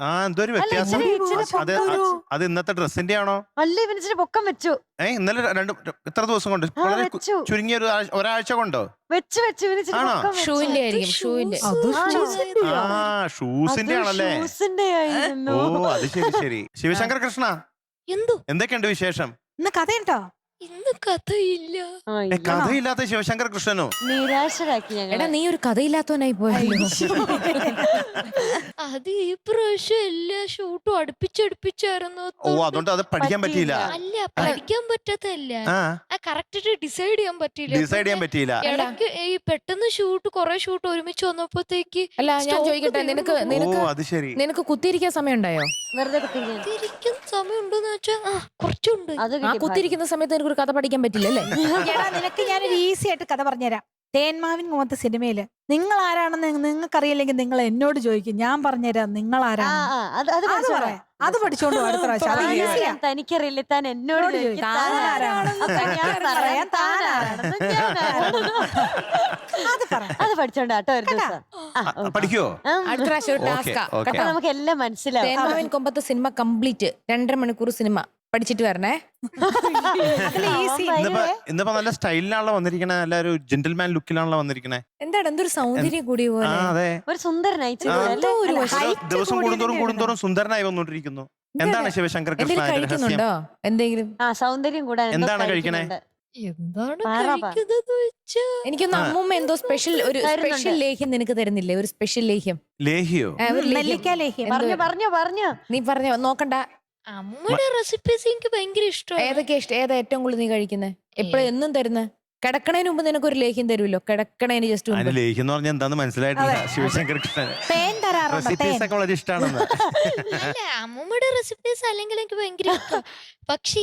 ആ എന്തോ ഒരു വ്യത്യാസം ഇച്ചിരി- ഇച്ചിരി അത് അത് ഇന്നത്തെ ഡ്രസ്സിന്റെ ആണോ? അല്ല ഇവനിച്ചിട്ട് പൊക്കം വെച്ചു. ഏ ഇന്നലെ രണ്ട് എത്ര ദിവസം കൊണ്ട്? വളരെ വെച്ചു. ചുരുങ്ങിയ ഒരു ആഴ്ച- ഒരാഴ്ച കൊണ്ടോ? വെച്ചു വെച്ചു. ഇവന് ആണോ? പൊക്കം വെച്ചു. ഷൂവിന്റെ ആയിരിക്കും ഷൂവിന്റെ? ആ ഷൂസിന്റെ ആണല്ലേ? ഷൂസിന്റെ ഓ ആയിരുന്നു അത് ശരി ശരി. ശിവശങ്കർ കൃഷ്ണ എന്തോ? എന്തൊക്കെയുണ്ട് വിശേഷം? ഇന്ന് കഥയുണ്ടോ? ഇന്ന് കഥയില്ല. ആ, ഏ, ഇല്ല. കഥയില്ലാത്ത ശിവശങ്കർ കൃഷ്ണനോ? നിരാശരാക്കി എടാ നീ ഒരു കഥയില്ലാത്തവനായി പോയല്ലോ. അത് ഈ പ്രാവശ്യം എല്ലാ ഷൂട്ടും അടുപ്പിച്ചടുപ്പിച്ചായിരുന്നു. ഓ അതുകൊണ്ട് അത് പഠിക്കാൻ പറ്റിയില്ല. അല്ല പഠിക്കാൻ പറ്റത്തല്ല. ആ. ആ കറക്റ്റ് ഡിസൈഡ് ചെയ്യാൻ പറ്റില്ല ഡിസൈഡ് ചെയ്യാൻ പറ്റിയില്ല. ഇടയ്ക്ക് ഈ പെട്ടെന്ന് ഷൂട്ട് കൊറേ ഷൂട്ട് ഒരുമിച്ച് വന്നപ്പോഴത്തേക്ക് അല്ല ഞാൻ ചോദിക്കട്ടെ നിനക്ക്. ഓ നിനക്ക് അത് ശരി. നിനക്ക് കുത്തിയിരിക്കാൻ സമയം ഉണ്ടായോ വെറുതെ കുത്തിരിക്കാൻ തിരിക്കും സമയമുണ്ടെന്ന് വെച്ചാ ആ കുറച്ചുണ്ട് അത് ആ കിട്ടി കുത്തിയിരിക്കുന്ന സമയത്ത് എനിക്കൊരു ഒരു കഥ പഠിക്കാൻ പറ്റില്ലല്ലേ എടാ നിനക്ക് ഒരു ഈസി ആയിട്ട് കഥ പറഞ്ഞുതരാം തേന്മാവിൻ കുമത്ത സിനിമയിൽ നിങ്ങൾ ആരാണെന്ന് നിങ്ങൾക്ക് അറിയില്ലെങ്കിൽ നിങ്ങൾ എന്നോട് ചോദിക്കും ഞാൻ പറഞ്ഞുതരാം നിങ്ങൾ ആ, ആരാണ് ആ, അത് അത് അത് പഠിച്ചോളാം. പറയാം അത് പഠിച്ചോണ്ട് അടുത്ത പ്രാവശ്യം അത് താൻ ഈസിയാ ആരാണ്? തനിക്കറിയില്ല താൻ എന്നോട് എന്നോട് ചോദിക്കും. ചോദിക്കും. താൻ താൻ ആരാണെന്ന് ആരാണെന്ന് ഞാൻ ഞാൻ പറയാം. താൻ ആരാണെന്ന് ഞാൻ. അത് പറ പഠിച്ചോണ്ട് കേട്ടോ ഒരു ദിവസം. ആ, ഓക്കേ. ഉം. അടുത്ത പ്രാവശ്യം ഒരു ഓക്കേ, ടാസ്കാ ഓക്കേ. അപ്പൊ നമുക്ക് എല്ലാം മനസ്സിലാവും തേന്മാവിൻ കൊമ്പത്തെ സിനിമ കംപ്ലീറ്റ്. രണ്ടര മണിക്കൂർ സിനിമ പഠിച്ചിട്ട് വരണേ. ഇന്നിപ്പോ ഇന്നിപ്പോ നല്ല സ്റ്റൈലിലാണല്ലോ വന്നിരിക്കണേ. നല്ല ഒരു ജെന്റിൽമാൻ ലുക്കിലാണല്ലോ വന്നിരിക്കണേ. എന്താണ്? എന്തൊരു സൗന്ദര്യം കൂടിയ ആ പോലെ. അതെ. ഒരു സുന്ദരനായി. ആ. എന്തോ ഒരു അല്ല, വശം. height ദിവസം കൂടുന്തോറും. കൂടുന്തോറും സുന്ദരനായി വന്നോണ്ടിരിക്കുന്നു. എന്താണ്? ശിവശങ്കർ കൃഷ്ണ എന്തെങ്കിലും അതിന്റെ രഹസ്യം? കഴിക്കുന്നുണ്ടോ? എന്തെങ്കിലും? ആ സൗന്ദര്യം കൂടാൻ എന്തോ എന്താണ് കഴിക്കണേ? കഴിക്കുന്നുണ്ട്. എന്താണ് പറ, പറ. കഴിക്കുന്നത് വെച്ചാ? എനിക്കൊന്ന് ആ. അമ്മൂമ്മ എന്തോ സ്പെഷ്യൽ ഒരു തരുന്നുണ്ട്. സ്പെഷ്യൽ ലേഹ്യം നിനക്ക് തരുന്നില്ലേ? ഒരു സ്പെഷ്യൽ ലേഹ്യം. ലേഹിയോ? ആ, ഒരു ലേഹ്യം. നെല്ലിക്ക ലേഹ്യം. എന്തോ- പറഞ്ഞോ പറഞ്ഞോ പറഞ്ഞോ. നീ പറഞ്ഞോ നോക്കണ്ട. അമ്മയുടെ റെസിപ്പീസ് എനിക്ക് ഭയങ്കര ഇഷ്ടമാണ്. ഏതൊക്കെ ഇഷ്ടം? ഏതാ ഏറ്റവും കൂടുതൽ നീ കഴിക്കുന്നത് എപ്പോഴും എന്നും തരുന്ന? കിടക്കണേന് മുമ്പ് നിനക്ക് ഒരു ലേഹ്യം തരുമല്ലോ? കിടക്കണേന് ജസ്റ്റ് അതിന് ലേഹ്യം എന്ന് പറഞ്ഞാൽ എന്താന്ന് മനസ്സിലായിട്ടില്ല. ശിവശങ്കർ കൃഷ്ണൻ തരാറുണ്ടോ? റെസിപ്പീസ് തേൻ ഒക്കെ വളരെ ഇഷ്ടമാണെന്ന് അല്ല അമ്മൂമ്മയുടെ റെസിപ്പീസ് അല്ലെങ്കിൽ എനിക്ക് ഭയങ്കര ഇഷ്ടം. പക്ഷെ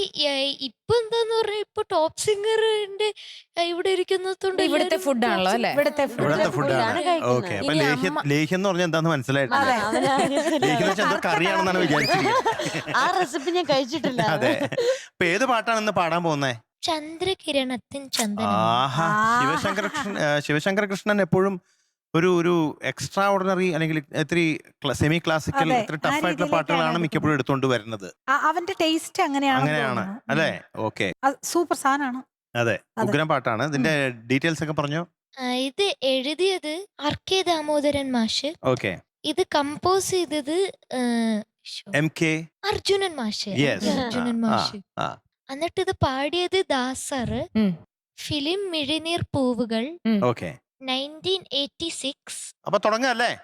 ഇപ്പൊ എന്താന്ന് പറഞ്ഞാൽ ഇപ്പൊ ടോപ്പ് സിംഗറിന്റെ ഇവിടെ ഇരിക്കുന്നതുകൊണ്ട് ഇവിടുത്തെ ഫുഡാണല്ലോ food ആണല്ലോ, top അല്ലേ? ഇവിടുത്തെ food. ഇവിടുത്തെ food ഫുഡാണ് ആണ് കഴിക്കുന്നത്. ഓക്കെ അപ്പൊ ഇനി ലേഹ്യം അമ്മ- ലേഹ്യം എന്ന് പറഞ്ഞാൽ എന്താന്ന് മനസ്സിലായിട്ടില്ല. അതെ. അവന് ലേഹ്യം എന്ന് വെച്ചാൽ എന്തോ കറിയാണെന്നാണ് വിചാരിച്ചിരിക്കുന്നത്. ആ റെസിപ്പി ഞാൻ കഴിച്ചിട്ടില്ല. അതെ. ഇപ്പൊ ഏത് പാട്ടാണ് ഇന്ന് പാടാൻ പോകുന്നേ? ചന്ദ്രകിരണത്തിൻ ചന്ദനം ശിവശങ്കര ശിവശങ്കര കൃഷ്ണൻ ആ, ശിവശങ്കർ കൃഷ്ണൻ എപ്പോഴും ഒരു ഒരു എക്സ്ട്രാ ഓർഡിനറി അല്ലെങ്കിൽ ഇത്തിരി സെമി ക്ലാസിക്കൽ അതെ, ഇത്തിരി ആ ടഫ് ആയിട്ടുള്ള രീതിയിലേക്കാണ് പാട്ടുകളാണ്. മിക്കപ്പോഴും എടുത്തുകൊണ്ട് വരുന്നത്. ആ, അവന്റെ ടേസ്റ്റ് അങ്ങനെയാണ് അങ്ങനെയാണ്. അല്ലേ? ഓക്കെ. സൂപ്പർ സാധനമാണ്. അതെ. അതെ. ഉഗ്രം പാട്ടാണ്. ഇതിന്റെ ഡീറ്റെയിൽസ് ഒക്കെ പറഞ്ഞോ? ആ, ഇത് എഴുതിയത് ആർ കെ ദാമോദരൻ മാഷ്. ഓക്കെ. ഇത് കമ്പോസ് ചെയ്തത് ആ, ശോ, എം കെ അർജുനൻ മാഷ്. യെസ് അർജുനൻ മാഷ്. ആ. എന്നിട്ട് ഇത് പാടിയത് ദാസർ. ഉം. Film Mizhineer Poovukal. Okay. Nineteen eighty six. അപ്പൊ തുടങ്ങല്ലേ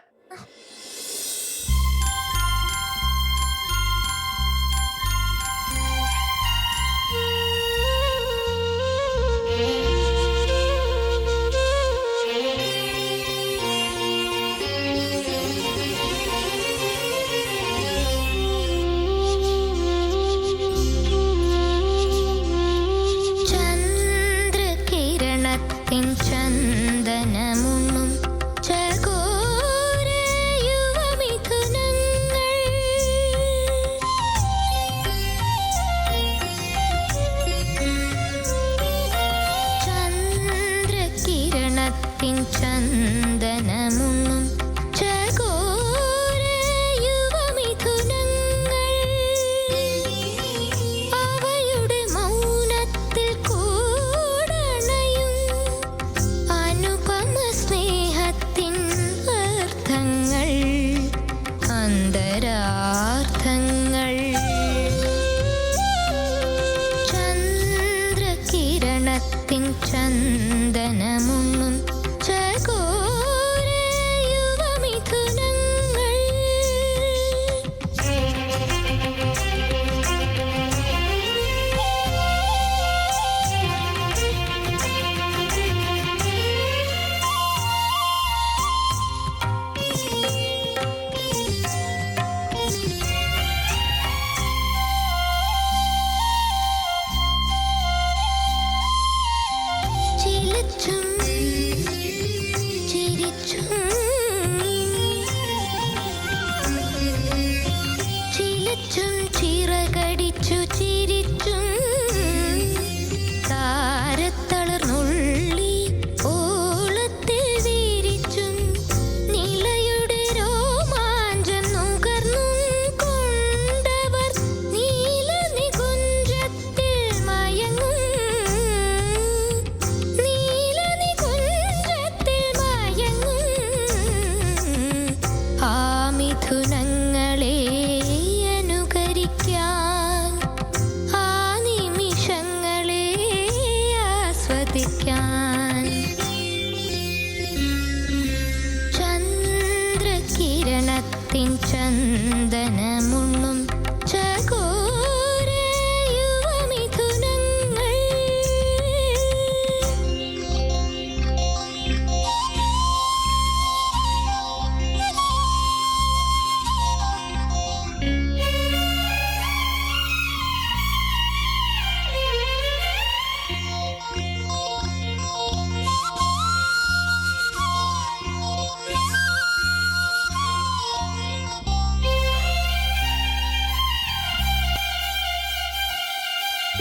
ചന്ദ്രകിരണത്തിൻ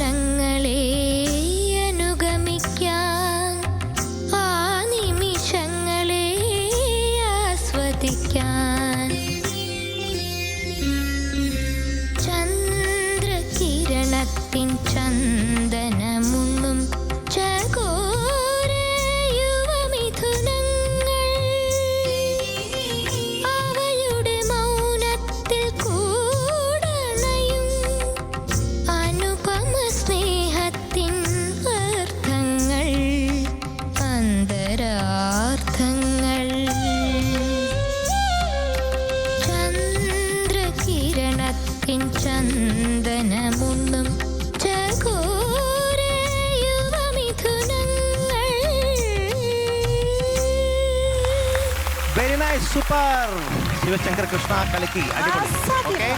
能。super. Shivashankar Krishna കലക്കി അടിപൊളി. ഓക്കെ.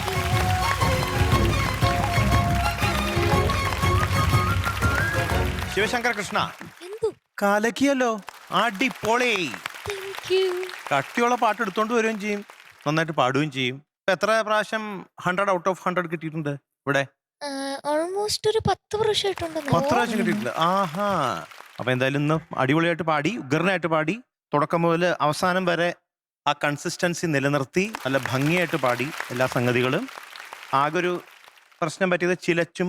ശിവശങ്കർ കൃഷ്ണ കലക്കിയല്ലോ. അടിപൊളി. കട്ടിയുള്ള പാട്ട് എടുത്തോണ്ട് വരികയും ചെയ്യും. നന്നായിട്ട് പാടുകയും ചെയ്യും. ഇപ്പൊ എത്ര പ്രാവശ്യം ഹൺഡ്രഡ് ഔട്ട് ഓഫ് ഹൺഡ്രഡ് കിട്ടിയിട്ടുണ്ട് ഇവിടെ? ഓൾമോസ്റ്റ് ഒരു പത്ത് വർഷമായിട്ടുണ്ടെന്ന് പത്ത് പ്രാവശ്യം കിട്ടിയിട്ടുണ്ട് ആഹാ. അപ്പൊ എന്തായാലും ഇന്ന് അടിപൊളിയായിട്ട് പാടി ഉഗ്രനായിട്ട് പാടി. തുടക്കം മുതൽ അവസാനം വരെ ആ കൺസിസ്റ്റൻസി നിലനിർത്തി നല്ല ഭംഗിയായിട്ട് പാടി എല്ലാ സംഗതികളും. ആകെ ഒരു പ്രശ്നം പറ്റിയത് ചിലച്ചും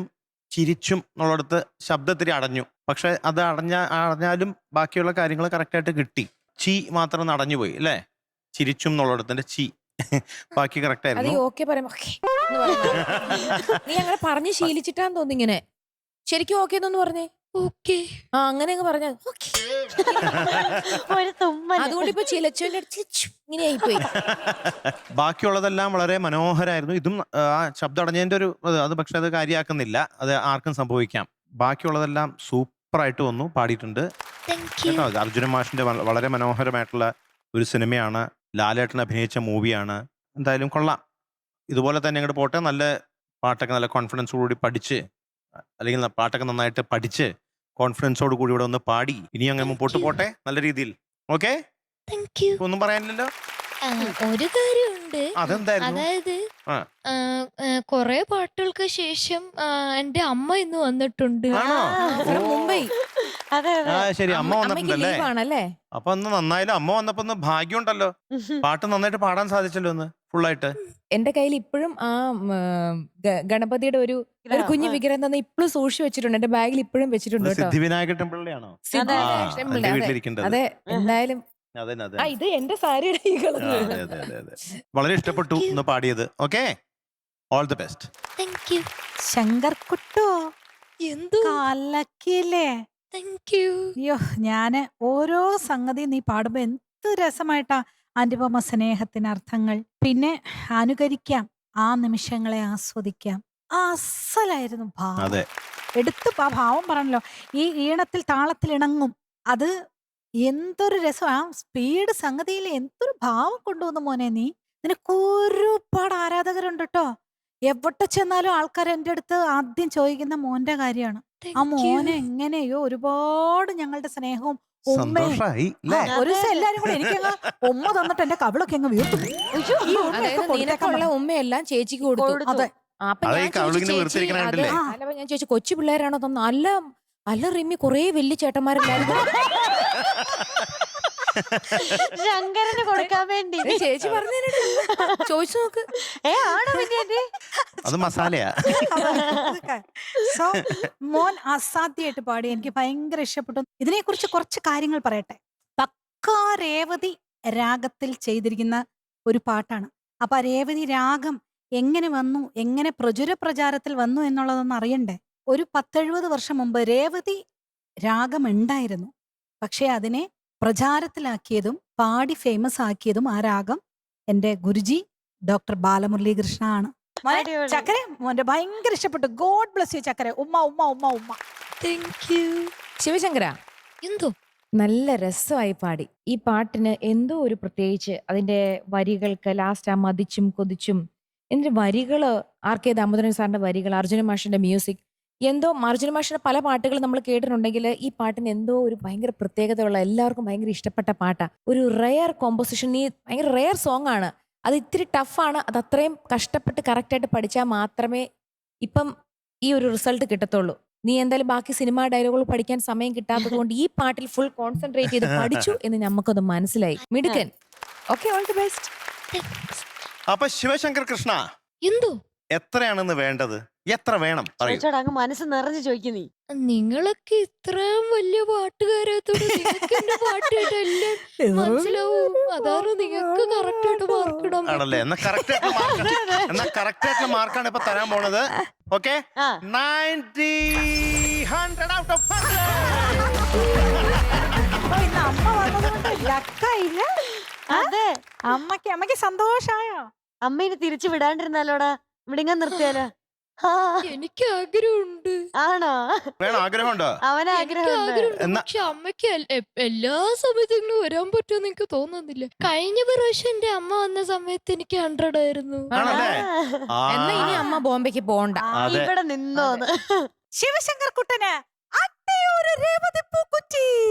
ചിരിച്ചും എന്നുള്ളടത്ത് ശബ്ദത്തിരി അടഞ്ഞു. പക്ഷെ അത് അടഞ്ഞ അടഞ്ഞാലും ബാക്കിയുള്ള കാര്യങ്ങൾ കറക്റ്റായിട്ട് കിട്ടി. ചി മാത്രം അടഞ്ഞു പോയി അല്ലേ? ചിരിച്ചും എന്നുള്ളടത്തിന്റെ ചി ബാക്കി കറക്റ്റ് ആയിരുന്നു. നീ അങ്ങനെ പറഞ്ഞു ശീലിച്ചിട്ടാന്ന് തോന്നി ഇങ്ങനെ. ശരിക്കും ഓക്കെ എന്നൊന്ന് പറഞ്ഞേ. ഓക്കെ. ആ പറഞ്ഞ ഓക്കെ. ഒരു തുമ്മൽ അതുകൊണ്ട് ഇപ്പൊ ചിലച്ചോന്റെ ഇങ്ങനെ ആയിപ്പോയി. ബാക്കിയുള്ളതെല്ലാം വളരെ മനോഹരായിരുന്നു. ഇതും ആ, ശബ്ദം അടഞ്ഞതിന്റെ ഒരു അത് അത് പക്ഷെ അത് കാര്യമാക്കുന്നില്ല അത് ആർക്കും സംഭവിക്കാം. ബാക്കിയുള്ളതെല്ലാം സൂപ്പറായിട്ട് വന്നു പാടിയിട്ടുണ്ട്. താങ്ക് യു കേട്ടോ അർജുന മാഷിന്റെ വളരെ മനോഹരമായിട്ടുള്ള ഒരു സിനിമയാണ്. ലാലേട്ടൻ അഭിനയിച്ച മൂവിയാണ്. എന്തായാലും കൊള്ളാം. ഇതുപോലെ തന്നെ അങ്ങോട്ട് പോട്ടെ. നല്ല പാട്ടൊക്കെ നല്ല കോൺഫിഡൻസോടുകൂടി പഠിച്ച് അല്ലെങ്കിൽ ന- പാട്ടൊക്കെ നന്നായിട്ട് പഠിച്ച് കോൺഫിഡൻസോട് കൂടി ഇവിടെ ഒന്ന് പാടി. ഇനി അങ്ങ് മുമ്പോട്ട് പോട്ടെ? നല്ല രീതിയിൽ. ഓക്കെ ഒന്നും പറയാനില്ലല്ലോ? ഒരു കാര്യമുണ്ട്. അതെന്തായിരുന്നു? അതായത്. കൊറേ പാട്ടുകൾക്ക് ശേഷം എന്റെ അമ്മ ഇന്ന് വന്നിട്ടുണ്ട്. മുംബൈ. ആ ശരി. അമ്മ വന്നിട്ടുണ്ടല്ലേ? അപ്പൊ ഒന്ന് നന്നായാലും അമ്മ വന്നപ്പോ ഒന്ന് ഭാഗ്യമുണ്ടല്ലോ. പാട്ട് നന്നായിട്ട് പാടാൻ സാധിച്ചല്ലോ ഒന്ന്. ഫുള്ളായിട്ട്? എന്റെ കയ്യിൽ ഇപ്പോഴും ആ ഗ- ഗണപതിയുടെ ഒരു ഒരു കുഞ്ഞു വിഗ്രഹം തന്നെ ഇപ്പോഴും സൂക്ഷി വെച്ചിട്ടുണ്ട്. എന്റെ ബാഗിൽ ഇപ്പോഴും വെച്ചിട്ടുണ്ട് കേട്ടോ. സിദ്ധിവിനായക ടെമ്പിളിലെയാണോ? അതെ, ആ, അതെ. വിനായക temple, എന്റെ അതെ. വീട്ടിലിരിക്കേണ്ടത് അതെ എന്തായാലും അതെ അതെ ആ ഇത് എന്റെ സാരിയുടെ ഈ ആ, അതെ അതെ അതെ അതെ. വളരെ ഇഷ്ടപ്പെട്ടു. ഇന്ന് പാടിയത്. Okay? All the best thank you Shankar കുട്ടോ എന്തു? കലക്കിയില്ലേ താങ്ക് യു അയ്യോ ഞാൻ ഓരോ സംഗതി നീ പാടുമ്പോ എന്ത് രസമായിട്ടാ അനുപമ സ്നേഹത്തിന് അർത്ഥങ്ങൾ പിന്നെ അനുകരിക്കാം. ആ നിമിഷങ്ങളെ ആസ്വദിക്കാം. ആ അസലായിരുന്നു ഭാവം. അതെ. എടുത്തു ആ ഭാവം പറഞ്ഞല്ലോ. ഈ ഈണത്തിൽ താളത്തിൽ ഇണങ്ങും. അത് എന്തൊരു രസം. ആ സ്പീഡ് സംഗതിയിൽ എന്തൊരു ഭാവം കൊണ്ടുവന്നു മോനെ നീ. നിനക്ക് ഒരുപാട് ആരാധകരുണ്ട് കേട്ടോ എവിടെ ചെന്നാലും ആൾക്കാർ എന്റെ അടുത്ത് ആദ്യം ചോദിക്കുന്ന മോന്റെ കാര്യമാണ്. ആ മോനെ എങ്ങനെയോ ഒരുപാട് ഞങ്ങളുടെ സ്നേഹവും. സന്തോഷായി ഒരു ദിവസം എല്ലാരും കൂടെ എനിക്കങ്ങ് ഉമ്മ തന്നിട്ട് എന്റെ കവിളൊക്കെ അങ്ങ് വീർത്തു. ഈ ഉമ്മയൊക്കെ അതായത് കൊടുത്തേക്കാൻ നിനക്കുള്ള ഉമ്മയെല്ലാം ചേച്ചിക്ക് കൊടുത്തു. അതെ. ആ, അപ്പൊ അതെ, ഞാൻ ഈ കവിളിങ്ങനെ ചോദിച്ചു, വീർത്തിരിക്കണ ചേച്ചി, കണ്ടില്ലേ? അത് അല്ല, അപ്പൊ ഞാൻ ചോദിച്ചു കൊച്ചു പിള്ളേരാണോ? തന്നെ അല്ല അല്ല റിമി കൊറേ വലിയ ചേട്ടന്മാരില്ലായിരുന്നു ശങ്കരന് കൊടുക്കാൻ വേണ്ടി. ചേച്ചി പറഞ്ഞു ചോദിച്ചു നോക്ക്. ഏ ആണോ പിന്നെ അത് മസാലയാ. സോ മോൻ അസാധ്യമായിട്ട് പാടി. എനിക്ക് ഭയങ്കര ഇഷ്ടപ്പെട്ടു. ഇതിനെ കുറിച്ച് കുറച്ച് കാര്യങ്ങൾ പറയട്ടെ. പക്കാ രേവതി രാഗത്തിൽ ചെയ്തിരിക്കുന്ന ഒരു പാട്ടാണ്. അപ്പൊ രേവതി രാഗം എങ്ങനെ വന്നു? എങ്ങനെ പ്രചുര പ്രചാരത്തിൽ വന്നു എന്നുള്ളതൊന്നും അറിയണ്ടേ? ഒരു പത്തെഴുപത് വർഷം മുമ്പ് രേവതി രാഗം ഉണ്ടായിരുന്നു പക്ഷെ അതിനെ പ്രചാരത്തിലാക്കിയതും പാടി ഫേമസ് ആക്കിയതും ആ രാഗം എന്റെ ഗുരുജി ഡോക്ടർ ബാലമുരളീകൃഷ്ണ ആണ്. ചക്കര മോന്റെ ഭയങ്കര ഇഷ്ടപ്പെട്ടു. ഗോഡ് ബ്ലസ് യു ചക്കര. ഉമ്മ ഉമ്മ ഉമ്മ ഉമ്മ. താങ്ക് യു ശിവശങ്കര എന്തോ നല്ല രസമായി പാടി. ഈ പാട്ടിന് എന്തോ ഒരു പ്രത്യേകിച്ച് അതിന്റെ വരികൾക്ക് ലാസ്റ്റ് ആ മതിച്ചും കൊതിച്ചും. എന്റെ വരികൾ ആർ കെ ദാമോദരൻ സാറിന്റെ വരികൾ അർജുന മാഷിന്റെ മ്യൂസിക് എന്തോ അർജുന മാഷിന്റെ പല പാട്ടുകൾ നമ്മൾ കേട്ടിട്ടുണ്ടെങ്കിൽ ഈ പാട്ടിന് എന്തോ ഒരു ഭയങ്കര പ്രത്യേകതയുള്ള എല്ലാവർക്കും ഭയങ്കര ഇഷ്ടപ്പെട്ട പാട്ടാണ് ഒരു റെയർ കോമ്പോസിഷൻ ഈ ഭയങ്കര റെയർ സോങ് ആണ്. അത് ഇത്തിരി ടഫാണ് അത് അത്രയും കഷ്ടപ്പെട്ട് കറക്റ്റായിട്ട് പഠിച്ചാൽ മാത്രമേ ഇപ്പം ഈ ഒരു റിസൾട്ട് കിട്ടത്തുള്ളൂ. നീ എന്തായാലും ബാക്കി സിനിമാ ഡയലോഗുകൾ പഠിക്കാൻ സമയം കിട്ടാത്തത് കൊണ്ട് ഈ പാട്ടിൽ ഫുൾ കോൺസെൻട്രേറ്റ് ചെയ്ത് പഠിച്ചു എന്ന് നമുക്കത് മനസ്സിലായി. മിടുക്കൻ. ഓക്കെ ഓൾ ദി ബെസ്റ്റ് അപ്പൊ ശിവശങ്കർ കൃഷ്ണ എന്തോ? എത്രയാണെന്ന് വേണ്ടത്? എത്ര വേണം? പറയൂ. അങ്ങ് മനസ്സ് നിറഞ്ഞു ചോദിക്കും നീ. നിങ്ങളൊക്കെ ഇത്രയും വലിയ പാട്ടുകാരായത്തോണ്ട് നിങ്ങൾക്ക് എന്റെ പാട്ട് കേട്ടെല്ലാം മനസ്സിലാവും. അതാണ് നിങ്ങൾക്ക് കറക്റ്റ് ആയിട്ട് മാർക്ക് ഇടാൻ ആണല്ലേ? എന്നാ കറക്റ്റ് ആയിട്ടുള്ള മാർക്ക് എന്നാ കറക്റ്റ് ആയിട്ടുള്ള മാർക്കാണ് ഇപ്പൊ തരാൻ പോണത്. ഓക്കെ ആ. നയന്റി ഹൺഡ്രഡ് ഔട്ട് ഓഫ് അപ്പൊ ഇന്ന് അമ്മ വന്നതുകൊണ്ട് ലക്കായില്ല. അതെ. അമ്മയ്ക്ക് അമ്മയ്ക്ക് സന്തോഷായോ അമ്മ ഇനി തിരിച്ചു വിടാണ്ടിരുന്നാലോടാ. ഇവിടെ ഇങ്ങനെ നിർത്തിയാലോ? എനിക്ക് ആഗ്രഹമുണ്ട്. ആണോ? വേണം? ആഗ്രഹമുണ്ടോ? ആഗ്രഹമുണ്ട്. ആഗ്രഹമുണ്ട്. എന്നാ- പക്ഷെ അമ്മയ്ക്ക് എൽ- എ- എല്ലാ സമയത്തും ഇങ്ങനെ വരാൻ പറ്റുമെന്ന് എനിക്ക് തോന്നുന്നില്ല. കഴിഞ്ഞ പ്രാവശ്യം എന്റെ അമ്മ വന്ന സമയത്ത് എനിക്ക് ഹൺഡ്രഡ് ആയിരുന്നു. ആണല്ലേ? ആ. എന്നാ ഇനി അമ്മ ബോംബെക്ക് പോണ്ട. അതെ. ഇവിടെ നിന്നോന്ന് ശിവശങ്കർ കുട്ടന് അട്ടയൊരു രേവതി പൂക്കുറ്റി